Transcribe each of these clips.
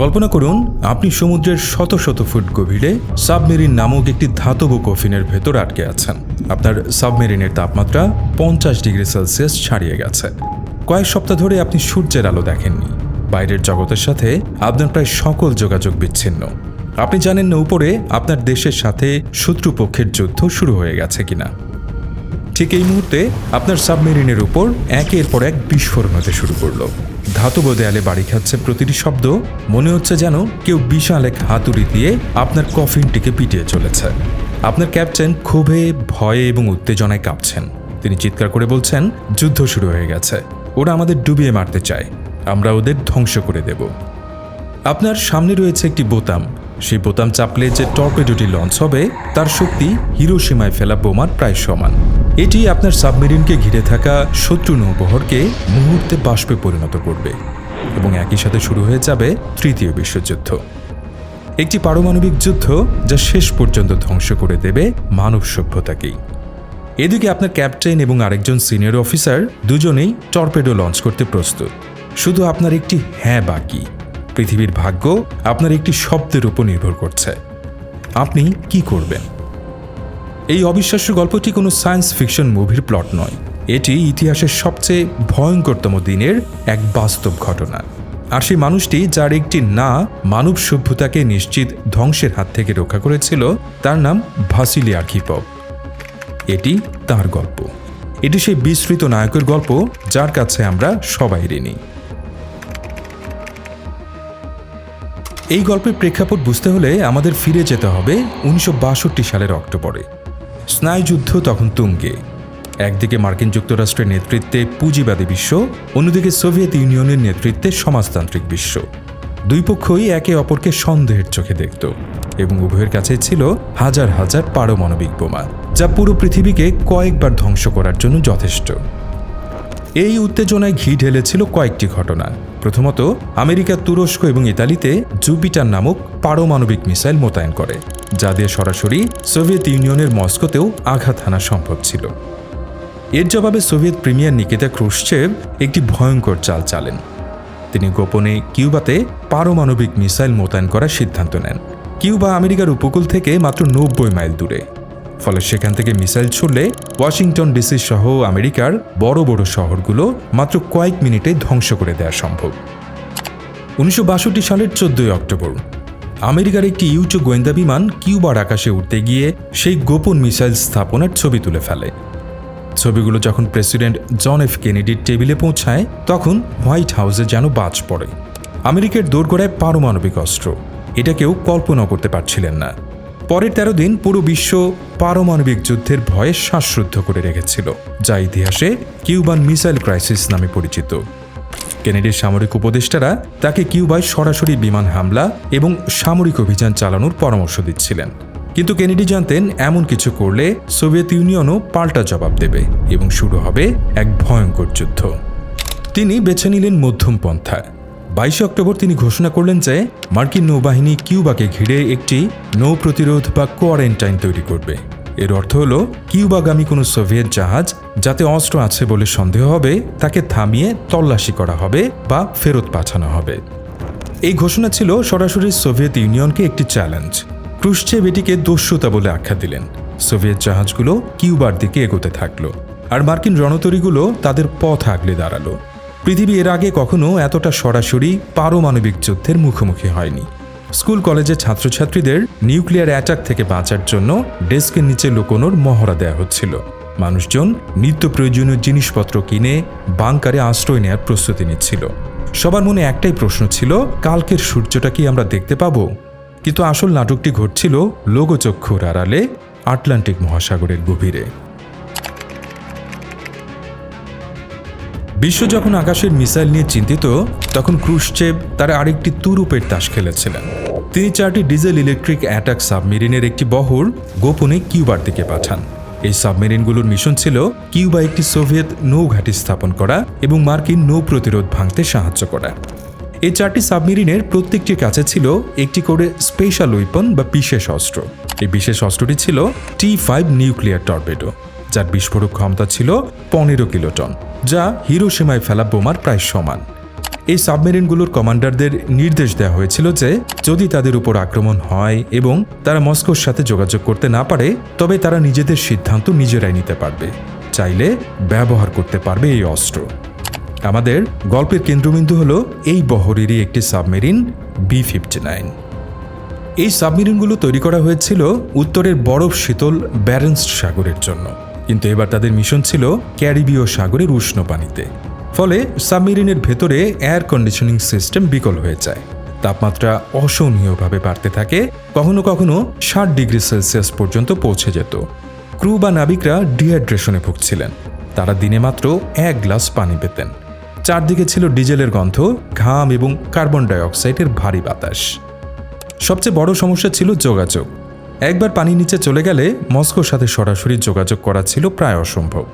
কল্পনা করুন, আপনি সমুদ্রের শত শত ফুট গভীরে সাবমেরিন নামক একটি ধাতব কফিনের ভেতর আটকে আছেন। আপনার সাবমেরিনের তাপমাত্রা পঞ্চাশ ডিগ্রি সেলসিয়াস ছাড়িয়ে গেছে। কয়েক সপ্তাহ ধরে আপনি সূর্যের আলো দেখেননি। বাইরের জগতের সাথে আপনার প্রায় সকল যোগাযোগ বিচ্ছিন্ন। আপনি জানেন না উপরে আপনার দেশের সাথে শত্রুপক্ষের যুদ্ধ শুরু হয়ে গেছে কিনা। ঠিক এই মুহূর্তে আপনার সাবমেরিনের উপর একের পর এক বিস্ফোরণ হতে শুরু করল। ধাতব দেয়ালে বাড়ি খাচ্ছে প্রতিটি শব্দ, মনে হচ্ছে যেন কেউ বিশাল এক হাতুড়ি দিয়ে আপনার কফিনটিকে পিটিয়ে চলেছে। আপনার ক্যাপ্টেন ক্ষোভে, ভয়ে এবং উত্তেজনায় কাঁপছেন। তিনি চিৎকার করে বলছেন, যুদ্ধ শুরু হয়ে গেছে। ওরা আমাদের ডুবিয়ে মারতে চায়। আমরা ওদের ধ্বংস করে দেব। আপনার সামনে রয়েছে একটি বোতাম। সেই বোতাম চাপলে যে টর্পেডোটি লঞ্চ হবে, তার শক্তি হিরোসীমায় ফেলা বোমার প্রায় সমান। এটি আপনার সাবমেরিনকে ঘিরে থাকা শত্রু নৌবহরকে মুহূর্তে বাষ্পে পরিণত করবে এবং একই সাথে শুরু হয়ে যাবে তৃতীয় বিশ্বযুদ্ধ। একটি পারমাণবিক যুদ্ধ যা শেষ পর্যন্ত ধ্বংস করে দেবে মানব সভ্যতাকেই। এদিকে আপনার ক্যাপ্টেন এবং আরেকজন সিনিয়র অফিসার দুজনেই টর্পেডো লঞ্চ করতে প্রস্তুত। শুধু আপনার একটি হ্যাঁ বাকি। পৃথিবীর ভাগ্য আপনার একটি শব্দের উপর নির্ভর করছে। আপনি কি করবেন? এই অবিশ্বাস্য গল্পটি কোনো সায়েন্স ফিকশন মুভির প্লট নয়। এটি ইতিহাসের সবচেয়ে ভয়ঙ্করতম দিনের এক বাস্তব ঘটনা। আর সেই মানুষটি যার একটি না, মানব সভ্যতাকে নিশ্চিত ধ্বংসের হাত থেকে রক্ষা করেছিল, তার নাম ভাসিলি আর্কিপভ এটি তার গল্প। এটি সেই বিস্তৃত নায়কের গল্প, যার কাছে আমরা সবাই ঋণী। এই গল্পের প্রেক্ষাপট বুঝতে হলে আমাদের ফিরে যেতে হবে উনিশশো বাষট্টি সালের অক্টোবরে। স্নায়ুযুদ্ধ তখন তুঙ্গে। একদিকে মার্কিন যুক্তরাষ্ট্রের নেতৃত্বে পুঁজিবাদী বিশ্ব, অন্যদিকে সোভিয়েত ইউনিয়নের নেতৃত্বে সমাজতান্ত্রিক বিশ্ব। দুই পক্ষই একে অপরকে সন্দেহের চোখে দেখত এবং উভয়ের কাছে ছিল হাজার হাজার পারমাণবিক বোমা, যা পুরো পৃথিবীকে কয়েকবার ধ্বংস করার জন্য যথেষ্ট। এই উত্তেজনায় ঘি ঢেলেছিল কয়েকটি ঘটনা। প্রথমত আমেরিকা তুরস্ক এবং ইতালিতে জুপিটার নামক পারমাণবিক মিসাইল মোতায়েন করে, যা দিয়ে সরাসরি সোভিয়েত ইউনিয়নের মস্কোতেও আঘাত হানা সম্ভব ছিল। এর জবাবে সোভিয়েত প্রিমিয়ার নিকেতা ক্রুশচেভ একটি ভয়ঙ্কর চাল চালেন। তিনি গোপনে কিউবাতে পারমাণবিক মিসাইল মোতায়েন করার সিদ্ধান্ত নেন। কিউবা আমেরিকার উপকূল থেকে মাত্র নব্বই মাইল দূরে। ফলে সেখান থেকে মিসাইল ছুড়লে ওয়াশিংটন ডিসি সহ আমেরিকার বড় বড় শহরগুলো মাত্র কয়েক মিনিটে ধ্বংস করে দেওয়া সম্ভব। উনিশশো বাষট্টি সালের চোদ্দই অক্টোবর, আমেরিকার একটি ইউচো গোয়েন্দা বিমান কিউবার আকাশে উঠতে গিয়ে সেই গোপন মিসাইল স্থাপনার ছবি তুলে ফেলে। ছবিগুলো যখন প্রেসিডেন্ট জন এফ কেনেডির টেবিলে পৌঁছায়, তখন হোয়াইট হাউসে যেন বাজ পড়ে। আমেরিকার দোরগোড়ায় পারমাণবিক অস্ত্র এটা কেউ কল্পনা করতে পারছিলেন না। পরের তেরো দিন পুরো বিশ্ব পারমাণবিক যুদ্ধের ভয়ে শ্বাসরুদ্ধ করে রেখেছিল, যা ইতিহাসে কিউবান মিসাইল ক্রাইসিস নামে পরিচিত। কেনেডির সামরিক উপদেষ্টারা তাকে কিউবায় সরাসরি বিমান হামলা এবং সামরিক অভিযান চালানোর পরামর্শ দিচ্ছিলেন। কিন্তু কেনেডি জানতেন এমন কিছু করলে সোভিয়েত ইউনিয়নও পাল্টা জবাব দেবে এবং শুরু হবে এক ভয়ঙ্কর যুদ্ধ। তিনি বেছে নিলেন মধ্যম পন্থা। বাইশে অক্টোবর তিনি ঘোষণা করলেন যে মার্কিন নৌবাহিনী কিউবাকে ঘিরে একটি নৌ প্রতিরোধ বা কোয়ারেন্টাইন তৈরি করবে। এর অর্থ হল, কিউবাগামী কোনো সোভিয়েত জাহাজ যাতে অস্ত্র আছে বলে সন্দেহ হবে, তাকে থামিয়ে তল্লাশি করা হবে বা ফেরত পাঠানো হবে। এই ঘোষণা ছিল সরাসরি সোভিয়েত ইউনিয়নকে একটি চ্যালেঞ্জ। ক্রুশচেভ এটিকে দস্যুতা বলে আখ্যা দিলেন। সোভিয়েত জাহাজগুলো কিউবার দিকে এগোতে থাকল। আর মার্কিন রণতরীগুলো তাদের পথ আগলে দাঁড়াল। পৃথিবী এর আগে কখনো এতটা সরাসরি পারমাণবিক যুদ্ধের মুখোমুখি হয়নি। স্কুল কলেজের ছাত্রছাত্রীদের নিউক্লিয়ার অ্যাটাক থেকে বাঁচার জন্য ডেস্কের নিচে লুকোনোর মহড়া দেওয়া হচ্ছিল। মানুষজন নিত্য প্রয়োজনীয় জিনিসপত্র কিনে বাংকারে আশ্রয় নেওয়ার প্রস্তুতি নিচ্ছিল। সবার মনে একটাই প্রশ্ন ছিল, কালকের সূর্যটা কি আমরা দেখতে পাবো? কিন্তু আসল নাটকটি ঘটছিল লোকচক্ষুর আড়ালে আটলান্টিক মহাসাগরের গভীরে। বিশ্ব যখন আকাশের মিসাইল নিয়ে চিন্তিত, তখন ক্রুশচেভ তার আরেকটি তুরুপের তাস খেলেছিলেন। তিনি চারটি ডিজেল ইলেকট্রিক অ্যাটাক সাবমেরিনের একটি বহর গোপনে কিউবার দিকে পাঠান। এই সাবমেরিনগুলোর মিশন ছিল কিউবা একটি সোভিয়েত নৌঘাঁটি স্থাপন করা এবং মার্কিন নৌ প্রতিরোধ ভাঙতে সাহায্য করা। এই চারটি সাবমেরিনের প্রত্যেকটির কাছে ছিল একটি করে স্পেশাল উইপন বা বিশেষ অস্ত্র। এই বিশেষ অস্ত্রটি ছিল টি ফাইভ নিউক্লিয়ার টর্পেডো। যার বিস্ফোরক ক্ষমতা ছিল পনেরো কিলোটন, যা হিরোসীমায় ফেলা বোমার প্রায় সমান। এই সাবমেরিনগুলোর কমান্ডারদের নির্দেশ দেওয়া হয়েছিল যে, যদি তাদের উপর আক্রমণ হয় এবং তারা মস্কোর সাথে যোগাযোগ করতে না পারে, তবে তারা নিজেদের সিদ্ধান্ত নিজেরাই নিতে পারবে। চাইলে ব্যবহার করতে পারবে এই অস্ত্র। আমাদের গল্পের কেন্দ্রবিন্দু হল এই বহরেরই একটি সাবমেরিন বি ফিফটি নাইন। এই সাবমেরিনগুলো তৈরি করা হয়েছিল উত্তরের বরফ শীতল ব্যারেন্সড সাগরের জন্য। কিন্তু এবার তাদের মিশন ছিল ক্যারিবীয় সাগরের উষ্ণ পানিতে। ফলে সাবমেরিনের ভেতরে এয়ার কন্ডিশনিং সিস্টেম বিকল হয়ে যায়। তাপমাত্রা অসহনীয়ভাবে বাড়তে থাকে, কখনো কখনো ষাট ডিগ্রি সেলসিয়াস পর্যন্ত পৌঁছে যেত। ক্রু বা নাবিকরা ডিহাইড্রেশনে ভুগছিলেন। তারা দিনে মাত্র এক গ্লাস পানি পেতেন। চারদিকে ছিল ডিজেলের গন্ধ, ঘাম এবং কার্বন ডাইঅক্সাইডের ভারী বাতাস। সবচেয়ে বড় সমস্যা ছিল যোগাযোগ। একবার পানি নিচে চলে গেলে মস্কোর সাথে সরাসরি যোগাযোগ করা ছিল প্রায় অসম্ভব।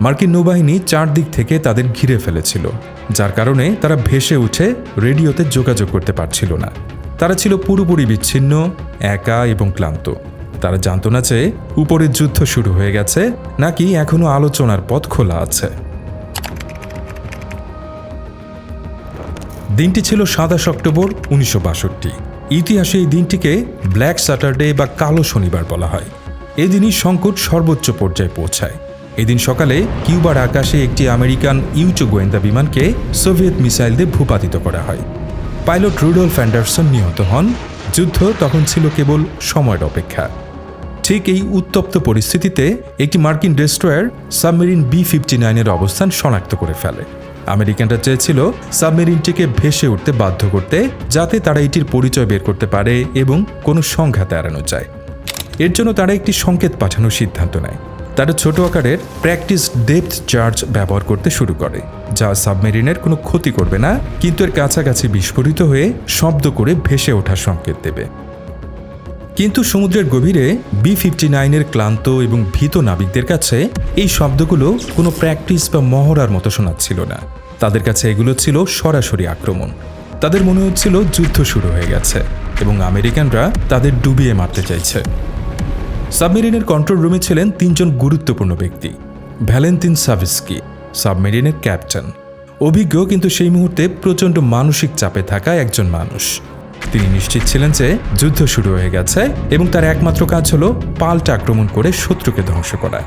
মার্কিন নৌবাহিনী চারদিক থেকে তাদের ঘিরে ফেলেছিল, যার কারণে তারা ভেসে উঠে রেডিওতে যোগাযোগ করতে পারছিল না। তারা ছিল পুরোপুরি বিচ্ছিন্ন, একা এবং ক্লান্ত। তারা জানত না যে উপরের যুদ্ধ শুরু হয়ে গেছে, নাকি এখনও আলোচনার পথ খোলা আছে। দিনটি ছিল সাতাশ অক্টোবর উনিশশো বাষট্টি। ইতিহাসে এই দিনটিকে ব্ল্যাক স্যাটারডে বা কালো শনিবার বলা হয়। এদিনই সংকট সর্বোচ্চ পর্যায়ে পৌঁছায়। এদিন সকালে কিউবার আকাশে একটি আমেরিকান ইউচো গোয়েন্দা বিমানকে সোভিয়েত মিসাইল দিয়ে ভূপাতিত করা হয়। পাইলট রুডলফ অ্যান্ডারসন নিহত হন। যুদ্ধ তখন ছিল কেবল সময়ের অপেক্ষা। ঠিক এই উত্তপ্ত পরিস্থিতিতে একটি মার্কিন ডেস্ট্রয়ার সাবমেরিন বি ফিফটি নাইনের অবস্থান শনাক্ত করে ফেলে। আমেরিকানরা চেয়েছিল সাবমেরিনটিকে ভেসে উঠতে বাধ্য করতে, যাতে তারা এটির পরিচয় বের করতে পারে এবং কোনো সংঘাত এড়ানো যায়। এর জন্য তারা একটি সংকেত পাঠানোর সিদ্ধান্ত নেয়। তারা ছোট আকারের প্র্যাকটিস ডেপথ চার্জ ব্যবহার করতে শুরু করে, যা সাবমেরিনের কোনো ক্ষতি করবে না, কিন্তু এর কাছাকাছি বিস্ফোরিত হয়ে শব্দ করে ভেসে ওঠার সংকেত দেবে। কিন্তু সমুদ্রের গভীরে বি ফিফটি নাইনের ক্লান্ত এবং ভীত নাবিকদের কাছে এই শব্দগুলো কোনো প্র্যাকটিস বা মহড়ার মতো শোনাচ্ছিল না। তাদের কাছে এগুলো ছিল সরাসরি আক্রমণ। তাদের মনে হচ্ছিল যুদ্ধ শুরু হয়ে গেছে এবং আমেরিকানরা তাদের ডুবিয়ে মারতে চাইছে। সাবমেরিনের কন্ট্রোল রুমে ছিলেন তিনজন গুরুত্বপূর্ণ ব্যক্তি, ভ্যালেন্টিন সাভিস্কি, সাবমেরিনের ক্যাপ্টেন। অভিজ্ঞ কিন্তু সেই মুহূর্তে প্রচণ্ড মানসিক চাপে থাকা একজন মানুষ। তিনি নিশ্চিত ছিলেন যে যুদ্ধ শুরু হয়ে গেছে এবং তার একমাত্র কাজ হল পাল্টা আক্রমণ করে শত্রুকে ধ্বংস করা।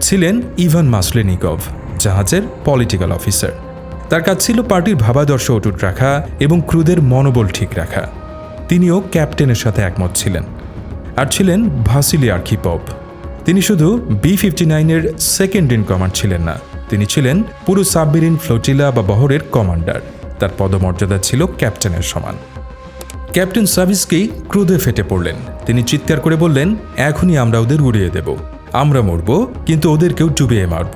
ছিলেন ইভান মাসলেনিকভ, জাহাজের পলিটিক্যাল অফিসার। তার কাজ ছিল পার্টির ভাবাদর্শ অটুট রাখা এবং ক্রুদের মনোবল ঠিক রাখা। তিনিও ক্যাপ্টেনের সাথে একমত ছিলেন। আর ছিলেন ভাসিলি আর্কিপভ। তিনি শুধু বি ফিফটি নাইনের সেকেন্ড ইন কমান্ড ছিলেন না, তিনি ছিলেন পুরো সাবমেরিন ফ্লোটিলা বা বহরের কমান্ডার। তার পদমর্যাদা ছিল ক্যাপ্টেনের সমান। ক্যাপ্টেন সাভিসকি ক্রোধে ফেটে পড়লেন। তিনি চিৎকার করে বললেন, এখনই আমরা ওদের উড়িয়ে দেব। আমরা মরব, কিন্তু ওদেরকেও ডুবিয়ে মারব।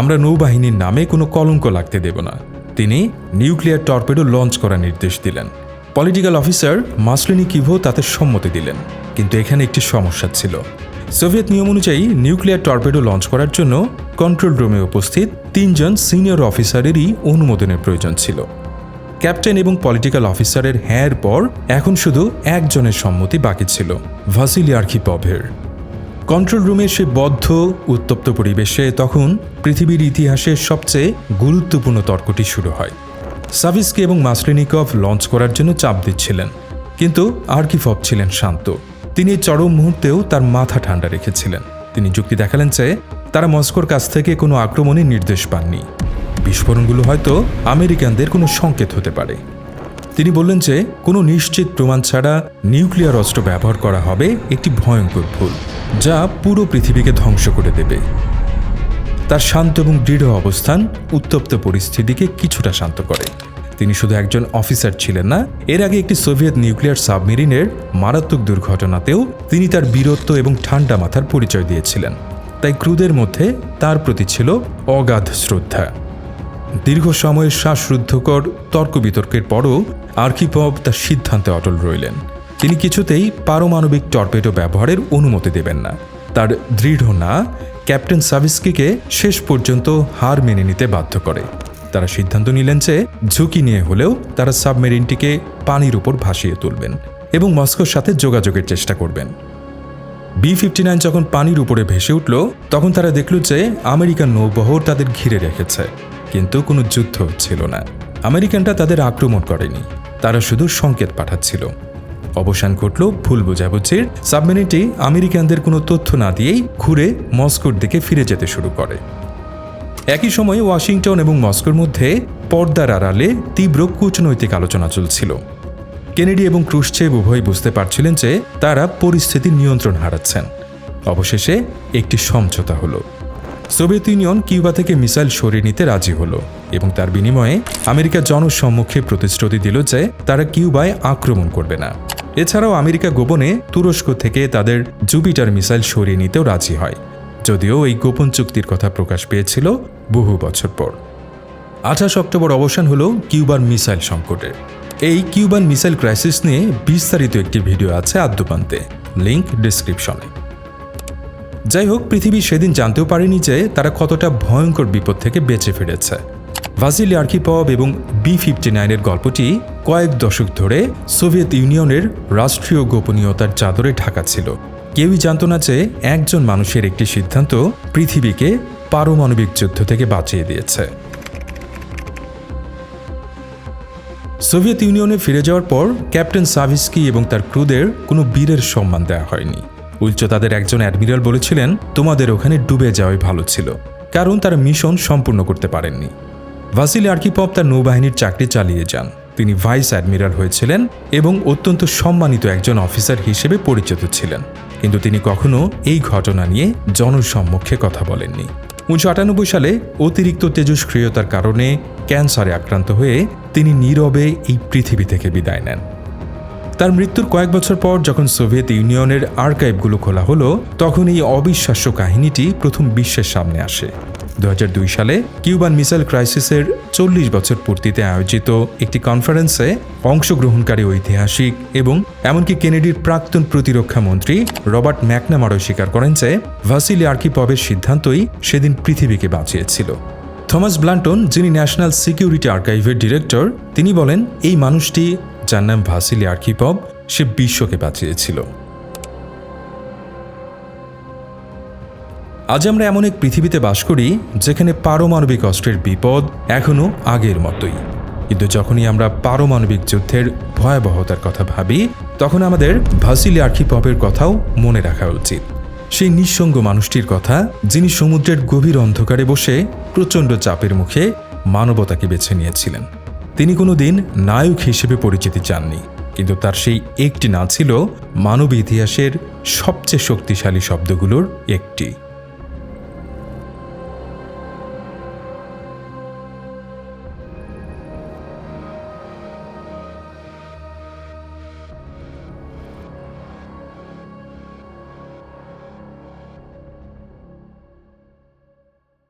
আমরা নৌবাহিনীর নামে কোনো কলঙ্ক লাগতে দেব না। তিনি নিউক্লিয়ার টর্পেডো লঞ্চ করার নির্দেশ দিলেন। পলিটিক্যাল অফিসার মাসলিনি কিভো তাতে সম্মতি দিলেন, কিন্তু এখানে একটি সমস্যা ছিল। সোভিয়েত নিয়ম অনুযায়ী নিউক্লিয়ার টর্পেডো লঞ্চ করার জন্য কন্ট্রোল রুমে উপস্থিত তিনজন সিনিয়র অফিসারেরই অনুমোদনের প্রয়োজন ছিল। ক্যাপ্টেন এবং পলিটিক্যাল অফিসারের হ্যাঁর পর এখন শুধু একজনের সম্মতি বাকি ছিল, ভাসিলি আর্কিপভের। কন্ট্রোল রুমের সে বদ্ধ, উত্তপ্ত পরিবেশে তখন পৃথিবীর ইতিহাসের সবচেয়ে গুরুত্বপূর্ণ তর্কটি শুরু হয়। সাভিস্কি এবং মাসলিনিকভ লঞ্চ করার জন্য চাপ দিচ্ছিলেন, কিন্তু আর্কিফভ ছিলেন শান্ত। তিনি চরম মুহূর্তেও তার মাথা ঠান্ডা রেখেছিলেন। তিনি যুক্তি দেখালেন যে তারা মস্কোর কাছ থেকে কোনো আক্রমণের নির্দেশ পাননি। বিস্ফোরণগুলো হয়তো আমেরিকানদের কোনো সংকেত হতে পারে। তিনি বললেন যে, কোনো নিশ্চিত প্রমাণ ছাড়া নিউক্লিয়ার অস্ত্র ব্যবহার করা হবে একটি ভয়ঙ্কর ভুল, যা পুরো পৃথিবীকে ধ্বংস করে দেবে। তার শান্ত এবং দৃঢ় অবস্থান উত্তপ্ত পরিস্থিতিকে কিছুটা শান্ত করে। তিনি শুধু একজন অফিসার ছিলেন না, এর আগে একটি সোভিয়েত নিউক্লিয়ার সাবমেরিনের মারাত্মক দুর্ঘটনাতেও তিনি তার বীরত্ব এবং ঠান্ডা মাথার পরিচয় দিয়েছিলেন। তাই ক্রুদের মধ্যে তার প্রতি ছিল অগাধ শ্রদ্ধা। দীর্ঘ সময়ের শ্বাসরুদ্ধকর তর্ক বিতর্কের পরও আর্কিপভ তার সিদ্ধান্তে অটল রইলেন। তিনি কিছুতেই পারমাণবিক টর্পেডো ব্যবহারের অনুমতি দেবেন না। তার দৃঢ় না, ক্যাপ্টেন সাভিস্কিকে শেষ পর্যন্ত হার মেনে নিতে বাধ্য করে। তারা সিদ্ধান্ত নিলেন যে, ঝুঁকি নিয়ে হলেও তারা সাবমেরিনটিকে পানির উপর ভাসিয়ে তুলবেন এবং মস্কোর সাথে যোগাযোগের চেষ্টা করবেন। বি ফিফটি নাইন যখন পানির উপরে ভেসে উঠল, তখন তারা দেখল যে আমেরিকান নৌবহর তাদের ঘিরে রেখেছে। কিন্তু কোনো যুদ্ধ ছিল না। আমেরিকানরা তাদের আক্রমণ করেনি। তারা শুধু সংকেত পাঠাচ্ছিল। অবসান ঘটল ভুল বোঝাবুঝির। সাবমেরিনটি আমেরিকানদের কোনো তথ্য না দিয়েই ঘুরে মস্কোর দিকে ফিরে যেতে শুরু করে। একই সময়ে ওয়াশিংটন এবং মস্কোর মধ্যে পর্দার আড়ালে তীব্র কূটনৈতিক আলোচনা চলছিল। কেনেডি এবং ক্রুশচেভ উভয় বুঝতে পারছিলেন যে তারা পরিস্থিতি নিয়ন্ত্রণ হারাচ্ছেন। অবশেষে একটি সমঝোতা হলো। সোভিয়েত ইউনিয়ন কিউবা থেকে মিসাইল সরিয়ে নিতে রাজি হলো এবং তার বিনিময়ে আমেরিকা জনসম্মুখে প্রতিশ্রুতি দিল যে তারা কিউবায় আক্রমণ করবে না। এছাড়াও আমেরিকা গোপনে তুরস্ক থেকে তাদের জুপিটার মিসাইল সরিয়ে নিতেও রাজি হয়, যদিও এই গোপন চুক্তির কথা প্রকাশ পেয়েছিল বহু বছর পর। আঠাশ অক্টোবর অবসান হলো কিউবার মিসাইল সংকটের এই কিউবান মিসাইল ক্রাইসিস নিয়ে বিস্তারিত একটি ভিডিও আছে আদ্যপান্তে, লিংক ডিসক্রিপশনে। যাই হোক পৃথিবী সেদিন জানতেও পারেনি যে তারা কতটা ভয়ঙ্কর বিপদ থেকে বেঁচে ফিরেছে। ভাজিলি আর্কিপব এবং বি ফিফটি নাইনের গল্পটি কয়েক দশক ধরে সোভিয়েত ইউনিয়নের রাষ্ট্রীয় গোপনীয়তার চাদরে ঢাকা ছিল। কেউই জানত না যে একজন মানুষের একটি সিদ্ধান্ত পৃথিবীকে পারমাণবিক যুদ্ধ থেকে বাঁচিয়ে দিয়েছে। সোভিয়েত ইউনিয়নে ফিরে যাওয়ার পর ক্যাপ্টেন সাভিস্কি এবং তার ক্রুদের কোনো বীরের সম্মান দেওয়া হয়নি। উল্টো তাদের একজন অ্যাডমিরাল বলেছিলেন, তোমাদের ওখানে ডুবে যাওয়াই ভালো ছিল। কারণ তারা মিশন সম্পূর্ণ করতে পারেননি। ভাসিল আর্কিপপ তার নৌবাহিনীর চাকরি চালিয়ে যান। তিনি ভাইস অ্যাডমিরাল হয়েছিলেন এবং অত্যন্ত সম্মানিত একজন অফিসার হিসেবে পরিচিত ছিলেন। কিন্তু তিনি কখনো এই ঘটনা নিয়ে জনসম্মুখে কথা বলেননি। উনিশশো আটানব্বই সালে অতিরিক্ত তেজস্ক্রিয়তার কারণে ক্যান্সারে আক্রান্ত হয়ে তিনি নীরবে এই পৃথিবী থেকে বিদায় নেন। তার মৃত্যুর কয়েক বছর পর যখন সোভিয়েত ইউনিয়নের আর্কাইভগুলো খোলা হলো, তখন এই অবিশ্বাস্য কাহিনীটি প্রথম বিশ্বের সামনে আসে। দু হাজার দুই সালে কিউবান মিসাইল ক্রাইসিসের চল্লিশ বছর পূর্তিতে আয়োজিত একটি কনফারেন্সে অংশগ্রহণকারী ঐতিহাসিক এবং এমনকি কেনেডির প্রাক্তন প্রতিরক্ষা মন্ত্রী রবার্ট ম্যাকনামারও স্বীকার করেন যে ভাসিলি আর্কিপবের সিদ্ধান্তই সেদিন পৃথিবীকে বাঁচিয়েছিল। থমাস ব্লান্টন যিনি ন্যাশনাল সিকিউরিটি আর্কাইভের ডিরেক্টর, তিনি বলেন, এই মানুষটি যার নাম ভাসিলি আর্কিপব সে বিশ্বকে বাঁচিয়েছিল। আজ আমরা এমন এক পৃথিবীতে বাস করি, যেখানে পারমাণবিক অস্ত্রের বিপদ এখনও আগের মতোই। কিন্তু যখনই আমরা পারমাণবিক যুদ্ধের ভয়াবহতার কথা ভাবি, তখন আমাদের ভাসিলি আর্কিপবের কথাও মনে রাখা উচিত। সেই নিঃসঙ্গ মানুষটির কথা, যিনি সমুদ্রের গভীর অন্ধকারে বসে প্রচণ্ড চাপের মুখে মানবতাকে বেছে নিয়েছিলেন। তিনি কোনো দিন নায়ক হিসেবে পরিচিতি চাননি, কিন্তু তার সেই একটি না ছিল মানব ইতিহাসের সবচেয়ে শক্তিশালী শব্দগুলোর একটি।